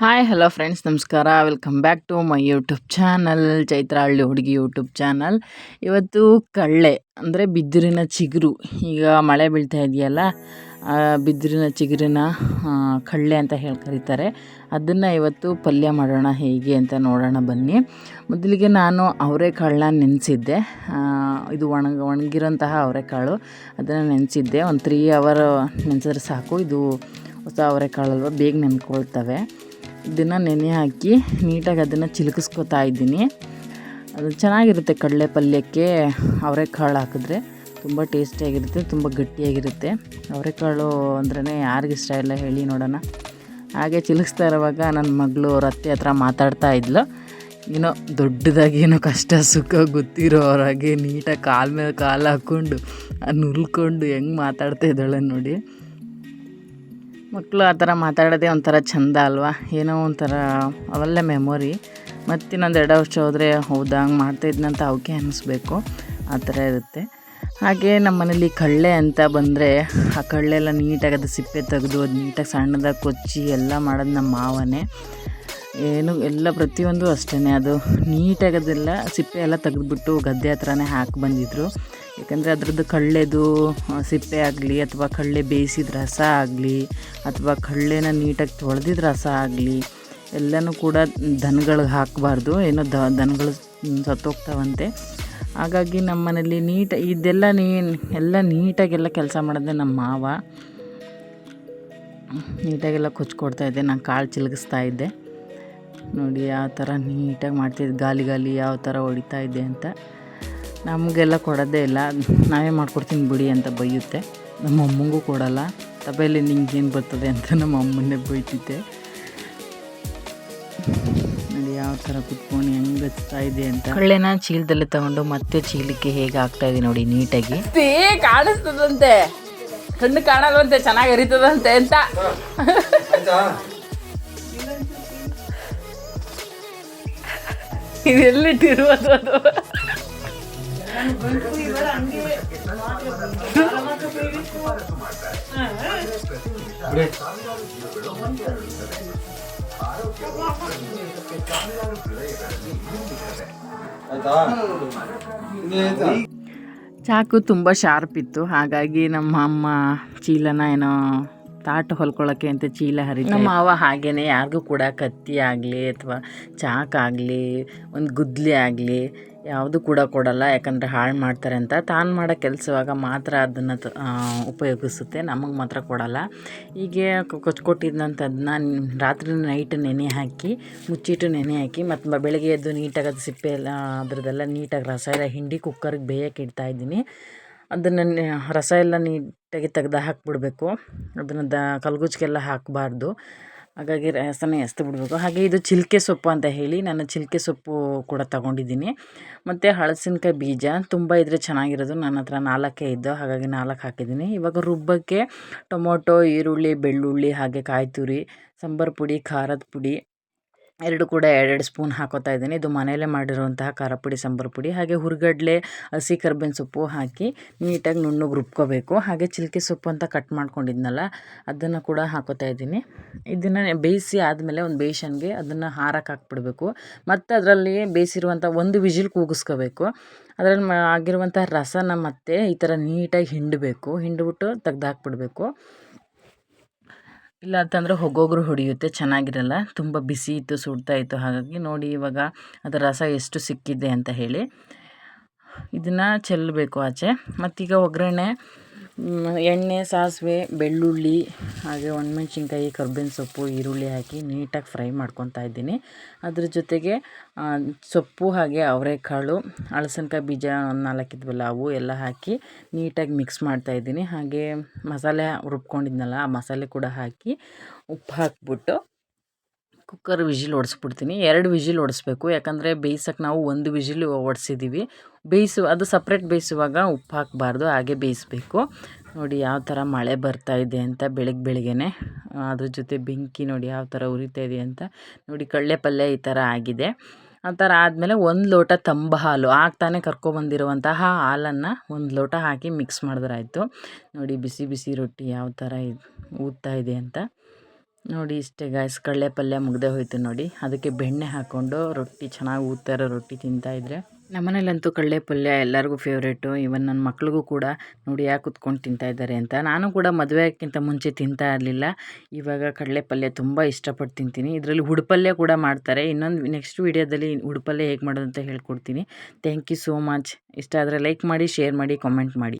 Hi hello friends ನಮಸ್ಕಾರ. Welcome back to my YouTube channel Chaitra ಹಳ್ಳಿ ಹುಡುಗಿ YouTube channel ಇವತ್ತು ಕಳ್ಳೆ, ಅಂದರೆ ಬಿದಿರಿನ ಚಿಗುರು. ಈಗ ಮಳೆ ಬೀಳ್ತಾ ಇದೆಯಲ್ಲ ಬಿದಿರಿನ ಚಿಗುರಿನ ಕಳ್ಳೆ ಅಂತ ಹೇಳಿ ಕರೀತಾರೆ. ಅದನ್ನು ಇವತ್ತು ಪಲ್ಯ ಮಾಡೋಣ, ಹೇಗೆ ಅಂತ ನೋಡೋಣ ಬನ್ನಿ. ಮೊದಲಿಗೆ ನಾನು ಅವರೆಕಾಳನ್ನ ನೆನೆಸಿದ್ದೆ. ಇದು ಒಣಗ ಒಣಗಿರೋಂತಹ ಅವರೆಕಾಳು ಅದನ್ನು ನೆನೆಸಿದ್ದೆ. ಒಂದು ತ್ರೀ ಅವರ್ ನೆನೆಸಿದ್ರೆ ಸಾಕು. ಇದು ಹೊಸ ಅವರೆಕಾಳಲ್ವ ಬೇಗ ನೆನ್ಕೊಳ್ತವೆ. ಇದನ್ನು ನೆನೆ ಹಾಕಿ ನೀಟಾಗಿ ಅದನ್ನು ಚಿಲುಕಿಸ್ಕೊತಾ ಇದ್ದೀನಿ. ಅದು ಚೆನ್ನಾಗಿರುತ್ತೆ ಕಡಲೆ ಪಲ್ಯಕ್ಕೆ ಅವರೆಕಾಳು ಹಾಕಿದ್ರೆ. ತುಂಬ ಟೇಸ್ಟಿಯಾಗಿರುತ್ತೆ ತುಂಬ ಗಟ್ಟಿಯಾಗಿರುತ್ತೆ. ಅವರೆಕಾಳು ಅಂದ್ರೇ ಯಾರಿಗಿಷ್ಟ ಇಲ್ಲ ಹೇಳಿ ನೋಡೋಣ. ಹಾಗೆ ಚಿಲುಕಿಸ್ತಾ ಇರುವಾಗ ನನ್ನ ಮಗಳು ಅವ್ರ ಅತ್ತೆ ಹತ್ರ ಮಾತಾಡ್ತಾ ಇದ್ಲು. ಏನೋ ದೊಡ್ಡದಾಗಿ ಏನೋ ಕಷ್ಟ, ಸುಖ ಗೊತ್ತಿರೋರಾಗೆ ನೀಟಾಗಿ ಕಾಲ ಮೇಲೆ ಕಾಲು ಹಾಕ್ಕೊಂಡು ನುಲ್ಕೊಂಡು ಹೆಂಗೆ ಮಾತಾಡ್ತಾ ಇದ್ದಾಳೆ ನೋಡಿ. ಮಕ್ಕಳು ಆ ಥರ ಮಾತಾಡೋದೇ ಒಂಥರ ಚಂದ ಅಲ್ವಾ? ಏನೋ ಒಂಥರ, ಅವೆಲ್ಲ ಮೆಮೊರಿ ಮತ್ತು ಇನ್ನೊಂದು ಎರಡು ವರ್ಷ ಹೋದರೆ, ಹೌದಾ, ಹಂಗೆ ಮಾಡ್ತಾಯಿದ್ನಂತ ಅವಕ್ಕೆ ಅನ್ನಿಸ್ಬೇಕು ಆ ಥರ ಇರುತ್ತೆ. ಹಾಗೆ ನಮ್ಮ ಮನೇಲಿ ಕಳ್ಳೆ ಅಂತ ಬಂದರೆ, ಆ ಕಳ್ಳೆ ಎಲ್ಲ ನೀಟಾಗಿ ಅದು ಸಿಪ್ಪೆ ತೆಗೆದು, ಅದು ನೀಟಾಗಿ ಸಣ್ಣದಾಗಿ ಕೊಚ್ಚಿ ಎಲ್ಲ ಮಾಡೋದು ನಮ್ಮ ಮಾವನೇ. ಏನು, ಎಲ್ಲ ಪ್ರತಿಯೊಂದು ಅಷ್ಟೇ ಅದು ನೀಟಾಗಿ ಅದೆಲ್ಲ ಸಿಪ್ಪೆ ಎಲ್ಲ ತೆಗೆದುಬಿಟ್ಟು ಗದ್ದೆ ಹತ್ರನೇ ಹಾಕಿ ಬಂದಿದ್ರು. ಯಾಕಂದರೆ ಅದ್ರದ್ದು ಕಳ್ಳೆದು ಸಿಪ್ಪೆ ಆಗಲಿ ಅಥವಾ ಕಳ್ಳೆ ಬೇಯಿಸಿದ ರಸ ಆಗಲಿ ಅಥವಾ ಕಳ್ಳೆನ ನೀಟಾಗಿ ತೊಳೆದಿದ ರಸ ಆಗಲಿ ಎಲ್ಲನೂ ಕೂಡ ದನಗಳಿಗೆ ಹಾಕಬಾರ್ದು. ಏನೋ ದ, ದನಗಳು ಸತ್ತೋಗ್ತಾವಂತೆ. ಹಾಗಾಗಿ ನಮ್ಮ ನೀಟ, ಇದೆಲ್ಲ ನೀ, ಎಲ್ಲ ನೀಟಾಗೆಲ್ಲ ಕೆಲಸ ಮಾಡಿದೆ ನಮ್ಮ ಮಾವ. ನೀಟಾಗೆಲ್ಲ ಕೊಚ್ಕೊಡ್ತಾ ಇದ್ದೆ, ನಾನು ಕಾಳು ಚಿಲಗಿಸ್ತಾ ಇದ್ದೆ. ನೋಡಿ ಯಾವ ಥರ ನೀಟಾಗಿ ಮಾಡ್ತಿದ್ದೆ, ಗಾಲಿ ಗಾಲಿ ಯಾವ ಥರ ಹೊಡಿತಾ ಇದ್ದೆ ಅಂತ. ನಮಗೆಲ್ಲ ಕೊಡೋದೇ ಇಲ್ಲ. ನಾವೇ ಮಾಡ್ಕೊಡ್ತೀನಿ ಬಿಡಿ ಅಂತ ಬೈಯುತ್ತೆ. ನಮ್ಮ ಅಮ್ಮಂಗೂ ಕೊಡಲ್ಲ. ನಿಂಗೆ ಏನು ಬರ್ತದೆ ಅಂತ ನಮ್ಮ ಅಮ್ಮನ್ನೇ ಬೈತಿದ್ದೆ. ನೋಡಿ ಯಾವ ಥರ ಕುತ್ಕೊಂಡು ಹೆಂಗೆ ಹಚ್ತಾ ಇದೆ ಅಂತ. ಕಳ್ಳೆನ ಚೀಲದಲ್ಲಿ ತಗೊಂಡು ಮತ್ತೆ ಚೀಲಕ್ಕೆ ಹೇಗೆ ಆಗ್ತಾ ಇದೆ ನೋಡಿ ನೀಟಾಗಿ. ಕಾಣಿಸ್ತದಂತೆ? ಕಣ್ಣು ಕಾಣಲ್ವಂತೆ ಚೆನ್ನಾಗಿ ಅರಿತದಂತೆ ಅಂತ. ಇದೆಲ್ಲಿಟ್ಟಿರುವುದು ಅದು? ಚಾಕು ತುಂಬ ಶಾರ್ಪ್ ಇತ್ತು ಹಾಗಾಗಿ ನಮ್ಮ ಅಮ್ಮ ಚೀಲನ ಏನೋ ತಾಟು ಹೊಲ್ಕೊಳ್ಳೋಕ್ಕೆ ಅಂತ ಚೀಲ ಹರಿ ನಮ್ಮ ಮಾವ ಹಾಗೇನೆ, ಯಾರಿಗೂ ಕೂಡ ಕತ್ತಿ ಆಗಲಿ ಅಥವಾ ಚಾಕಾಗಲಿ ಒಂದು ಗುದ್ಲಿ ಆಗಲಿ ಯಾವುದು ಕೂಡ ಕೊಡಲ್ಲ, ಯಾಕಂದರೆ ಹಾಳು ಮಾಡ್ತಾರೆ ಅಂತ. ತಾನು ಮಾಡೋ ಕೆಲಸವಾಗ ಮಾತ್ರ ಅದನ್ನು ಉಪಯೋಗಿಸುತ್ತೆ, ನಮಗೆ ಮಾತ್ರ ಕೊಡಲ್ಲ. ಹೀಗೆ ಕೊಚ್ಕೊಟ್ಟಿದ್ದಂಥದ್ದನ್ನ ರಾತ್ರಿ ನೈಟ್ ನೆನೆ ಹಾಕಿ, ಮುಚ್ಚಿಟ್ಟು ನೆನೆ ಹಾಕಿ, ಮತ್ತು ಬೆಳಗ್ಗೆ ಎದ್ದು ನೀಟಾಗಿ ಅದು ಸಿಪ್ಪೆ ಎಲ್ಲ, ಅದ್ರದ್ದೆಲ್ಲ ನೀಟಾಗಿ ರಸ ಎಲ್ಲ ಹಿಂಡಿ ಕುಕ್ಕರ್ಗೆ ಬೇಯಕ್ಕೆ ಇಡ್ತಾ ಇದ್ದೀನಿ. ಅದನ್ನು ರಸ ಎಲ್ಲ ನೀಟಾಗಿ ತೆಗ್ದು ಹಾಕ್ಬಿಡ್ಬೇಕು. ಅದನ್ನು ದ ಕಲ್ಗುಜ್ಜಿಗೆಲ್ಲ ಹಾಕಬಾರ್ದು. ಹಾಗಾಗಿ ರಸನ ಎಸ್ದು ಬಿಡಬೇಕು. ಹಾಗೆ ಇದು ಚಿಲ್ಕೆ ಸೊಪ್ಪು ಅಂತ ಹೇಳಿ ನಾನು ಚಿಲ್ಕೆ ಸೊಪ್ಪು ಕೂಡ ತಗೊಂಡಿದ್ದೀನಿ. ಮತ್ತು ಹಳಸಿನಕಾಯಿ ಬೀಜ ತುಂಬ ಇದ್ದರೆ ಚೆನ್ನಾಗಿರೋದು. ನನ್ನ ಹತ್ರ ನಾಲ್ಕೇ ಇದ್ದು, ಹಾಗಾಗಿ ನಾಲ್ಕು ಹಾಕಿದ್ದೀನಿ. ಇವಾಗ ರುಬ್ಬಕ್ಕೆ ಟೊಮೊಟೊ, ಈರುಳ್ಳಿ, ಬೆಳ್ಳುಳ್ಳಿ ಹಾಗೆ ಕಾಯಿ ತುರಿ ಸಾಂಬಾರು ಪುಡಿ, ಖಾರದ ಪುಡಿ ಎರಡು ಕೂಡ ಎರಡೆರಡು ಸ್ಪೂನ್ ಹಾಕೋತಾ ಇದ್ದೀನಿ. ಇದು ಮನೆಯಲ್ಲೇ ಮಾಡಿರುವಂತಹ ಖಾರ ಪುಡಿ, ಸಾಂಬಾರು ಪುಡಿ, ಹಾಗೆ ಹುರಿಗಡ್ಲೆ, ಹಸಿ ಕರ್ಬೇವಿನ ಸೊಪ್ಪು ಹಾಕಿ ನೀಟಾಗಿ ನುಣ್ಣಗೆ ರುಬ್ಕೋಬೇಕು. ಹಾಗೆ ಚಿಲ್ಕೆ ಸೊಪ್ಪು ಅಂತ ಕಟ್ ಮಾಡ್ಕೊಂಡಿದ್ನಲ್ಲ, ಅದನ್ನು ಕೂಡ ಹಾಕೋತಾ ಇದ್ದೀನಿ. ಇದನ್ನು ಬೇಯಿಸಿ ಆದಮೇಲೆ ಒಂದು ಬೇಷನ್ಗೆ ಅದನ್ನು ಹಾರಕ್ಕೆ ಹಾಕ್ಬಿಡ್ಬೇಕು. ಮತ್ತು ಅದರಲ್ಲಿ ಬೇಯಿಸಿರುವಂಥ ಒಂದು ವಿಜಿಲ್ ಕೂಗಿಸ್ಕೋಬೇಕು. ಅದರಲ್ಲಿ ಆಗಿರುವಂಥ ರಸನ ಮತ್ತೆ ಈ ಥರ ನೀಟಾಗಿ ಹಿಂಡಬೇಕು. ಹಿಂಡ್ಬಿಟ್ಟು ತೆಗ್ದು ಹಾಕ್ಬಿಡ್ಬೇಕು ಇಲ್ಲ ಅಂತಂದರೆ ಹೊಗೋಗ್ರು ಹೊಡೆಯುತ್ತೆ, ಚೆನ್ನಾಗಿರಲ್ಲ, ತುಂಬ ಬಿಸಿ ಇತ್ತು, ಸುಡ್ತಾ ಇತ್ತು, ಹಾಗಾಗಿ ನೋಡಿ ಇವಾಗ ಅದರ ರಸ ಎಷ್ಟು ಸಿಕ್ಕಿದೆ ಅಂತ ಹೇಳಿ. ಇದನ್ನು ಚೆಲ್ಲಬೇಕು ಆಚೆ. ಮತ್ತೀಗ ಒಗ್ಗರಣೆ ಎಣ್ಣೆ, ಸಾಸಿವೆ, ಬೆಳ್ಳುಳ್ಳಿ, ಹಾಗೆ ಒಣಮೆಣ್ಸಿನ್ಕಾಯಿ, ಕರ್ಬೇವಿನ ಸೊಪ್ಪು, ಈರುಳ್ಳಿ ಹಾಕಿ ನೀಟಾಗಿ ಫ್ರೈ ಮಾಡ್ಕೊತಾ ಇದ್ದೀನಿ. ಅದ್ರ ಜೊತೆಗೆ ಸೊಪ್ಪು ಹಾಗೆ ಅವರೆಕಾಳು ಹಳಸನ್ಕಾಯಿ ಬೀಜ ಒಂದು ನಾಲ್ಕಿದ್ವಲ್ಲ ಅವು ಎಲ್ಲ ಹಾಕಿ ನೀಟಾಗಿ ಮಿಕ್ಸ್ ಮಾಡ್ತಾ ಇದ್ದೀನಿ. ಹಾಗೆ ಮಸಾಲೆ ರುಬ್ಕೊಂಡಿದ್ನಲ್ಲ, ಆ ಮಸಾಲೆ ಕೂಡ ಹಾಕಿ ಉಪ್ಪು ಹಾಕ್ಬಿಟ್ಟು ಕುಕ್ಕರ್ ವಿಜಿಲ್ ಓಡಿಸ್ಬಿಡ್ತೀನಿ ಎರಡು ವಿಜಿಲ್ ಓಡಿಸ್ಬೇಕು ಯಾಕಂದರೆ ಬೇಯಿಸೋಕೆ ನಾವು ಒಂದು ವಿಜಿಲ್ ಓಡಿಸಿದ್ದೀವಿ ಬೇಯಿಸು, ಅದು ಸಪ್ರೇಟ್ ಬೇಯಿಸುವಾಗ ಉಪ್ಪು ಹಾಕಬಾರ್ದು, ಹಾಗೆ ಬೇಯಿಸ್ಬೇಕು. ನೋಡಿ ಯಾವ ಥರ ಮಳೆ ಬರ್ತಾ ಇದೆ ಅಂತ ಬೆಳಗ್ಗೆ ಬೆಳಗ್ಗೆನೆ. ಅದ್ರ ಜೊತೆ ಬೆಂಕಿ ನೋಡಿ ಯಾವ ಥರ ಉರಿತಾ ಇದೆ ಅಂತ. ನೋಡಿ ಕಳ್ಳೆ ಪಲ್ಯ ಈ ಥರ ಆಗಿದೆ. ಆ ಥರ ಆದಮೇಲೆ ಒಂದು ಲೋಟ ತಂಬ ಹಾಲು. ಆಗ್ತಾನೆ ತಾನೇ ಕರ್ಕೊಬಂದಿರುವಂತಹ ಹಾಲನ್ನು ಒಂದು ಲೋಟ ಹಾಕಿ ಮಿಕ್ಸ್ ಮಾಡಿದ್ರಾಯಿತು. ನೋಡಿ ಬಿಸಿ ಬಿಸಿ ರೊಟ್ಟಿ ಯಾವ ಥರ ಇದು, ಊದ್ತಾ ಇದೆ ಅಂತ. ನೋಡಿ ಇಷ್ಟೇ ಗಾಯ್ಸ್ ಕಡಲೆ ಪಲ್ಯ ಮುಗ್ದೆ ಹೋಯ್ತು ನೋಡಿ. ಅದಕ್ಕೆ ಬೆಣ್ಣೆ ಹಾಕ್ಕೊಂಡು ರೊಟ್ಟಿ ಚೆನ್ನಾಗಿ ಊದ್ತಾ ಇರೋ ರೊಟ್ಟಿ ತಿಂತಾಯಿದ್ರೆ ನಮ್ಮನೇಲಂತೂ ಕಡಲೆ ಪಲ್ಯ ಎಲ್ಲರಿಗೂ ಫೇವ್ರೇಟು ಇವನ್ ನನ್ನ ಮಕ್ಳಿಗೂ ಕೂಡ ನೋಡಿ ಯಾಕೆ ಕುತ್ಕೊಂಡು ತಿಂತಾ ಇದ್ದಾರೆ ಅಂತ. ನಾನು ಕೂಡ ಮದುವೆಗಿಂತ ಮುಂಚೆ ತಿಂತಾ ಇರಲಿಲ್ಲ. ಇವಾಗ ಕಡಲೆ ಪಲ್ಯ ತುಂಬ ಇಷ್ಟಪಟ್ಟು ತಿಂತೀನಿ. ಇದರಲ್ಲಿ ಹುಡುಪಲ್ಯ ಕೂಡ ಮಾಡ್ತಾರೆ. ಇನ್ನೊಂದು ನೆಕ್ಸ್ಟ್ ವೀಡಿಯೋದಲ್ಲಿ ಹುಡುಪಲ್ಯ ಹೇಗೆ ಮಾಡೋದು ಅಂತ ಹೇಳ್ಕೊಡ್ತೀನಿ. ಥ್ಯಾಂಕ್ ಯು ಸೋ ಮಚ್ ಇಷ್ಟ ಆದರೆ ಲೈಕ್ ಮಾಡಿ ಶೇರ್ ಮಾಡಿ ಕಾಮೆಂಟ್ ಮಾಡಿ.